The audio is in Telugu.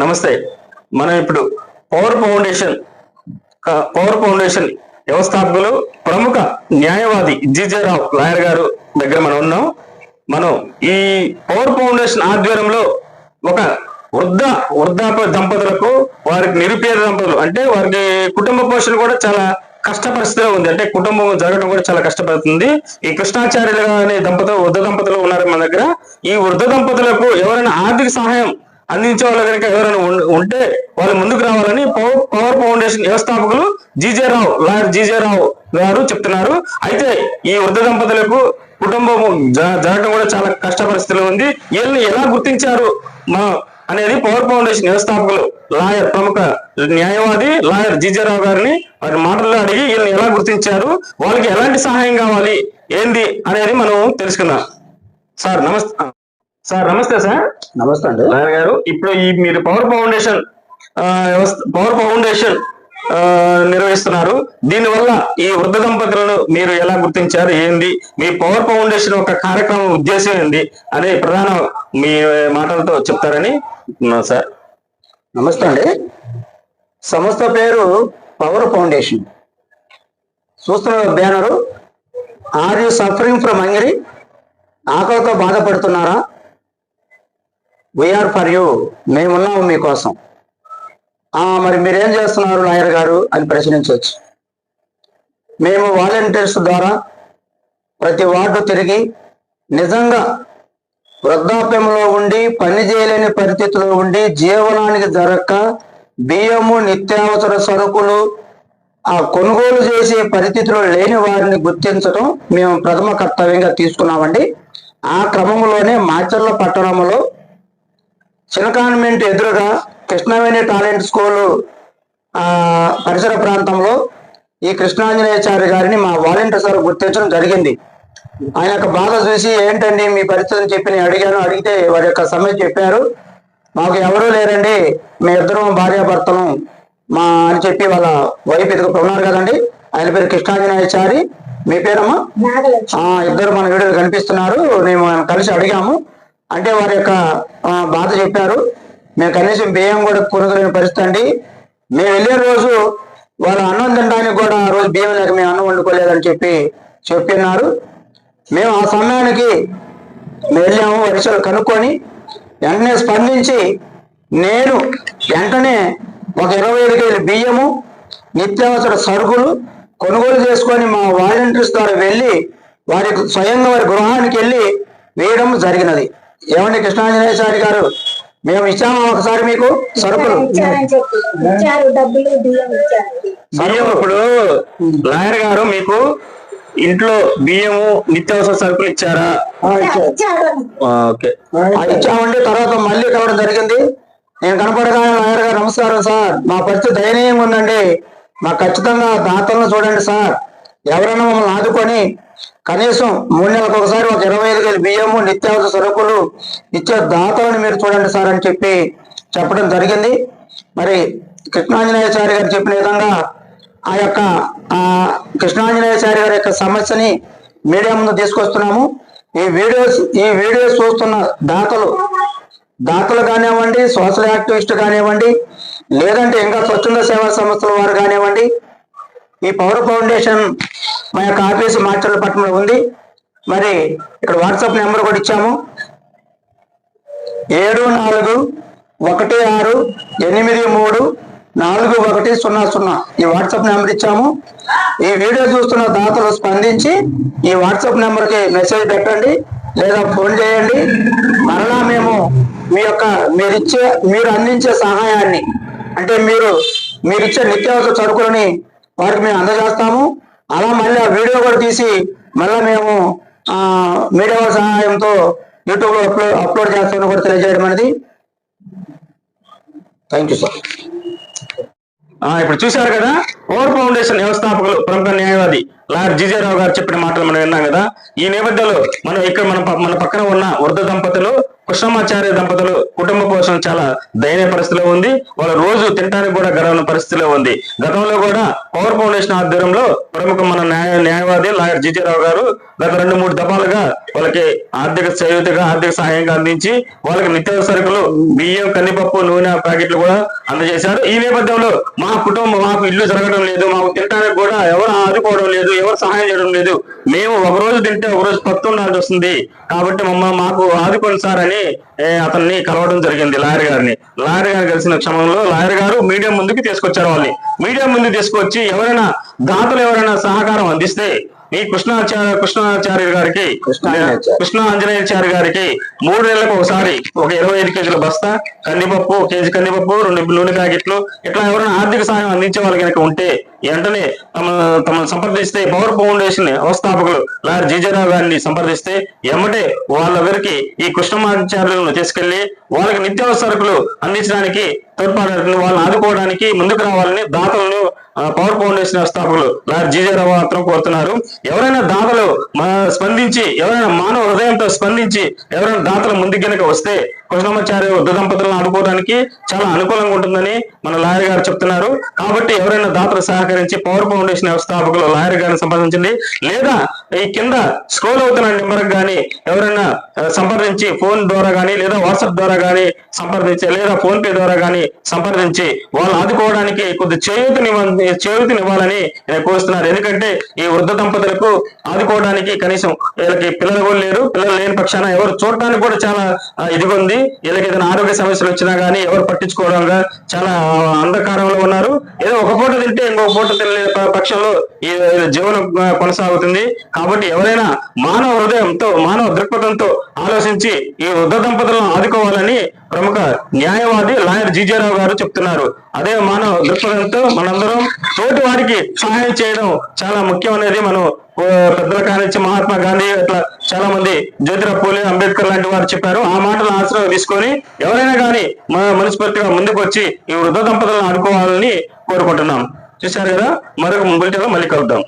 నమస్తే. మనం ఇప్పుడు పవర్ ఫౌండేషన్ పవర్ ఫౌండేషన్ వ్యవస్థాపకులు ప్రముఖ న్యాయవాది జీజేరావు లాయర్ గారు దగ్గర మనం ఉన్నాం. మనం ఈ పవర్ ఫౌండేషన్ ఆధ్వర్యంలో ఒక వృద్ధ వృద్ధాప్య దంపతులకు వారికి నిరుపేద దంపతులు అంటే వారికి కుటుంబ పోషణ కూడా చాలా కష్ట పరిస్థితిలో ఉంది. అంటే కుటుంబం జరగడం కూడా చాలా కష్టపడుతుంది. ఈ కృష్ణాచార్యులు అనే దంపతులు వృద్ధ దంపతులు ఉన్నారు మన దగ్గర? ఈ వృద్ధ దంపతులకు ఎవరైనా ఆర్థిక సహాయం అందించే వాళ్ళు కనుక ఎవరైనా ఉం- ఉంటే వాళ్ళు ముందుకు రావాలని పవర్ పవర్ ఫౌండేషన్ వ్యవస్థాపకులు GJ Rao lawyer GJ Rao గారు చెప్తున్నారు. అయితే ఈ వృద్ధ దంపతులకు కుటుంబం జ- జరగడం కూడా చాలా కష్ట పరిస్థితిలో ఉంది. వీళ్ళని ఎలా గుర్తించారు మా అనేది పవర్ ఫౌండేషన్ వ్యవస్థాపకులు లాయర్ ప్రముఖ న్యాయవాది లాయర్ జీజే రావు గారిని వారి మాటల్లో అడిగి వీళ్ళని ఎలా గుర్తించారు వాళ్ళకి ఎలాంటి సహాయం కావాలి ఏంది అనేది మనం తెలుసుకుందాం. సార్ నమస్తే సార్ నమస్తే సార్. నమస్తే అండి. లాయర్ గారు ఇప్పుడు ఈ మీరు పవర్ ఫౌండేషన్ పవర్ ఫౌండేషన్ నిర్వహిస్తున్నారు. దీనివల్ల ఈ వృద్ధ దంపతులను మీరు ఎలా గుర్తించారు? ఏంది? మీ పవర్ ఫౌండేషన్ ఒక కార్యక్రమం ఉద్దేశం ఏంది? అనే ప్రధాన మీ మాటలతో చెప్తారని సార్. నమస్తే అండి. సంస్థ పేరు పవర్ ఫౌండేషన్. చూస్తున్న banner are you suffering from hungry ఆకలితో బాధపడుతున్నారా? వీఆర్ ఫర్ యూ మేమున్నాము మీకోసం. ఆ, మరి మీరేం చేస్తున్నారు నాయర్ గారు అని ప్రశ్నించవచ్చు మేము వాలంటీర్స్ ద్వారా ప్రతి వార్డు తిరిగి నిజంగా వృద్ధాప్యంలో ఉండి పని చేయలేని పరిస్థితిలో ఉండి జీవనానికి జరక్క బియ్యము నిత్యావసర సరుకులు ఆ కొనుగోలు చేసే పరిస్థితిలో లేని వారిని గుర్తించడం మేము ప్రథమ కర్తవ్యంగా తీసుకున్నామండి. ఆ క్రమంలోనే మాచర్ల పట్టణంలో చినకాన్మెంట్ ఎదురుగా కృష్ణవేణి టాలెంట్ స్కూలు ఆ, పరిసర ప్రాంతంలో ఈ కృష్ణాంజనేయచారి గారిని మా వాలంటీర్ సార్ గుర్తించడం జరిగింది. ఆయన యొక్క బాధ చూసి ఏంటండి మీ పరిస్థితిని చెప్పి నేను అడిగాను. అడిగితే వారి యొక్క సమస్య చెప్పారు. మాకు ఎవరూ లేరండి. మీ ఇద్దరం భార్యాభర్తలు మా అని చెప్పి వాళ్ళ వైఫ్ ఎదుగు ఉన్నారు కదండి. ఆయన పేరు కృష్ణాంజనేయచారి. మీ పేరమ్మా? ఇద్దరు మన వీడియోలు కనిపిస్తున్నారు. మేము ఆయన కలిసి అడిగాము. అంటే వారి యొక్క బాధ చెప్పారు. మేము కనీసం బియ్యం కూడా కొనగలిగిన పరిస్థితి అండి. మేము వెళ్ళే రోజు వాళ్ళు అన్నం తినడానికి కూడా ఆ రోజు బియ్యం లేక మేము అన్నం వండుకోలేదని చెప్పి చెప్పినారు. మేము ఆ సమయానికి వెళ్ళాము వరుసలు కనుక్కొని వెంటనే స్పందించి నేను వెంటనే ఒక ఇరవై ఐదు కేజీల బియ్యము నిత్యావసర సరుకులు కొనుగోలు చేసుకొని మా వాలంటీర్స్ ద్వారా వెళ్ళి వారి స్వయంగా వారి గృహానికి వెళ్ళి వేయడం జరిగినది. ఏమండి కృష్ణాంజనేయ గారు? మేము ఇచ్చాము ఒకసారి మీకు? సరుకులు? ఇప్పుడు లాయర్ గారు మీకు ఇంట్లో బియ్యము నిత్యావసర సరుకులు ఇచ్చారా? ఓకే. ఇచ్చామండి తర్వాత మళ్ళీ కలవడం జరిగింది. నేను కనపడగానే లాయర్ గారు నమస్కారం సార్. మా పరిస్థితి దయనీయంగా ఉందండి. మాకు ఖచ్చితంగా దాతలను చూడండి సార్. ఎవరైనా మమ్మల్ని ఆదుకొని కనీసం మూడు నెలలకు ఒకసారి ఒక ఇరవై ఐదు వేలు బియ్యము నిత్యావసర సరుకులు ఇచ్చే దాతలను మీరు చూడండి సార్ అని చెప్పి చెప్పడం జరిగింది. మరి కృష్ణాంజనేయచారి గారు చెప్పిన విధంగా ఆ యొక్క కృష్ణాంజనేయచారి గారి యొక్క సమస్యని మీడియా ముందు తీసుకొస్తున్నాము. ఈ వీడియోస్ ఈ వీడియోస్ చూస్తున్న దాతలు దాతలు కానివ్వండి సోషల్ యాక్టివిస్ట్ కానివ్వండి లేదంటే ఇంకా స్వచ్ఛంద సేవా సంస్థల వారు కానివ్వండి ఈ పవర్ ఫౌండేషన్ మా యొక్క ఆఫీసు మాచర్లపట్నంలో ఉంది. మరి ఇక్కడ వాట్సాప్ నెంబర్ కూడా ఇచ్చాము. ఏడు నాలుగు ఒకటి ఆరు ఎనిమిది మూడు నాలుగు ఒకటి సున్నా సున్నా ఈ వాట్సాప్ నెంబర్ ఇచ్చాము. ఈ వీడియో చూస్తున్న దాతలు స్పందించి ఈ వాట్సాప్ నెంబర్కి మెసేజ్ పెట్టండి లేదా ఫోన్ చేయండి. మరలా మేము మీ యొక్క మీరిచ్చే మీరు అందించే సహాయాన్ని అంటే మీరు మీరిచ్చే నిత్యావసర సరుకులని వారికి మేము అందజేస్తాము. అలా మళ్ళీ ఆ వీడియో కూడా తీసి మళ్ళీ మేము మీడియా వాళ్ళ సహాయంతో యూట్యూబ్లో అప్లోడ్ అప్లోడ్ చేస్తామని కూడా తెలియజేయడం అనేది థ్యాంక్ యూ సార్ ఇప్పుడు చూశారు కదా ఓవర్ ఫౌండేషన్ వ్యవస్థాపకులు ప్రముఖ న్యాయవాది లాయర్ జీజేరావు గారు చెప్పిన మాటలు మనం విన్నాం కదా. ఈ నేపథ్యంలో మనం ఇక్కడ మన మన పక్కన ఉన్న వృద్ధ దంపతులు కృష్ణమాచార్య దంపతులు కుటుంబ పోషణ చాలా దయనీయ పరిస్థితిలో ఉంది. వాళ్ళ రోజు తినడానికి కూడా గడవని పరిస్థితిలో ఉంది. గతంలో కూడా పవర్ ఫౌండేషన్ ఆధ్వర్యంలో ప్రముఖ మన న్యాయ న్యాయవాది లాయర్ జీజేరావు గారు గత రెండు మూడు దఫాలుగా వాళ్ళకి ఆర్థిక చేయూతగా ఆర్థిక సహాయంగా అందించి వాళ్ళకి నిత్యావసర సరుకులు బియ్యం కందిపప్పు నూనె ప్యాకెట్లు కూడా అందజేశారు. ఈ నేపథ్యంలో మా కుటుంబం మాకు ఇల్లు జరగడం లేదు మాకు తినడానికి కూడా ఎవరు ఆదుకోవడం లేదు. ఎవరు సహాయం చేయడం లేదు. మేము ఒక రోజు తింటే ఒక రోజు పత్తు ఉండాల్సి వస్తుంది. కాబట్టి మమ్మ మాకు ఆదుకోండి సార్ అని అతన్ని కలవడం జరిగింది లాయర్ గారిని. లాయర్ గారిని కలిసిన క్షమంలో లాయర్ గారు మీడియా ముందుకు తీసుకొచ్చారు వాళ్ళని. మీడియా ముందుకు తీసుకొచ్చి ఎవరైనా దాతలు ఎవరైనా సహకారం అందిస్తే ఈ కృష్ణాచార్య కృష్ణాచార్య గారికి. కృష్ణ ఆంజనేయాచార్య గారికి మూడు నెలలకు ఒకసారి ఒక ఇరవై ఐదు కేజీల బస్తా కందిపప్పు కేజీ కందిపప్పు రెండు నూనె ప్యాకెట్లు ఇట్లా ఎవరైనా ఆర్థిక సహాయం అందించే వాళ్ళు కనుక ఉంటే వెంటనే తమ తమ సంప్రదిస్తే పవర్ ఫౌండేషన్ వ్యవస్థాపకులు లార్ జీజరావు గారిని సంప్రదిస్తే ఎమ్మటే వాళ్ళందరికీ ఈ కృష్ణమాచార్యులను తీసుకెళ్ళి వాళ్ళకి నిత్యావసరకులు అందించడానికి తోడ్పడాలని వాళ్ళని ఆదుకోవడానికి ముందుకు రావాలని దాతలను పవర్ ఫౌండేషన్ వ్యవస్థాపకులు లార్ జీజరావు మాత్రం కోరుతున్నారు. ఎవరైనా దాతలు మా స్పందించి ఎవరైనా మానవ హృదయంతో స్పందించి ఎవరైనా దాతలు ముందుకు గనక వస్తే కృష్ణమాచార్య వృద్ధ దంపతులను ఆడుకోవడానికి చాలా అనుకూలంగా ఉంటుందని మన లాయర్ గారు చెప్తున్నారు. కాబట్టి ఎవరైనా దాతలు సహకరించి పవర్ ఫౌండేషన్ వ్యవస్థాపకులు లాయర్ గారిని సంప్రదించండి. లేదా ఈ కింద స్క్రోల్ అవుతున్న నెంబర్ కానీ ఎవరైనా సంప్రదించి ఫోన్ ద్వారా కానీ లేదా వాట్సాప్ ద్వారా కానీ సంప్రదించి లేదా ఫోన్ పే ద్వారా కానీ సంప్రదించి వాళ్ళు ఆదుకోవడానికి కొద్ది చేయూతని చేయూతనివ్వాలని నేను కోరుతున్నారు ఎందుకంటే ఈ వృద్ధ దంపతులకు ఆదుకోవడానికి కనీసం వీళ్ళకి పిల్లలు కూడా లేరు. పిల్లలు లేని పక్షాన ఎవరు చూడటానికి కూడా చాలా ఆ, ఉంది ఉంది వీళ్ళకి ఏదైనా ఆరోగ్య సమస్యలు వచ్చినా కానీ ఎవరు పట్టించుకోవడంగా చాలా అంధకారంలో ఉన్నారు. ఏదో ఒక పూట తింటే ఇంకొక పూట తినలే పక్షంలో ఈ జీవనం కొనసాగుతుంది. కాబట్టి ఎవరైనా మానవ హృదయంతో మానవ దృక్పథంతో ఆలోచించి ఈ వృద్ధ దంపతులను ఆదుకోవాలని ప్రముఖ న్యాయవాది లాయర్ జీజేరావు గారు చెప్తున్నారు. అదే మానవ దృక్పథంతో మనందరం తోటి వారికి సహాయం చేయడం చాలా ముఖ్యం అనేది మనం పెద్దల కానించి మహాత్మా గాంధీ అట్లా చాలా మంది జ్యోతిరావు పూలే అంబేద్కర్ లాంటి వారు చెప్పారు. ఆ మాటలు ఆశ్రయం తీసుకొని ఎవరైనా కానీ మన మనస్ఫూర్తిగా ముందుకు వచ్చి ఈ వృద్ధ దంపతులను ఆడుకోవాలని కోరుకుంటున్నాం. చూశారు కదా? మరొక బులెటిన్లో మళ్ళీ కలుద్దాం.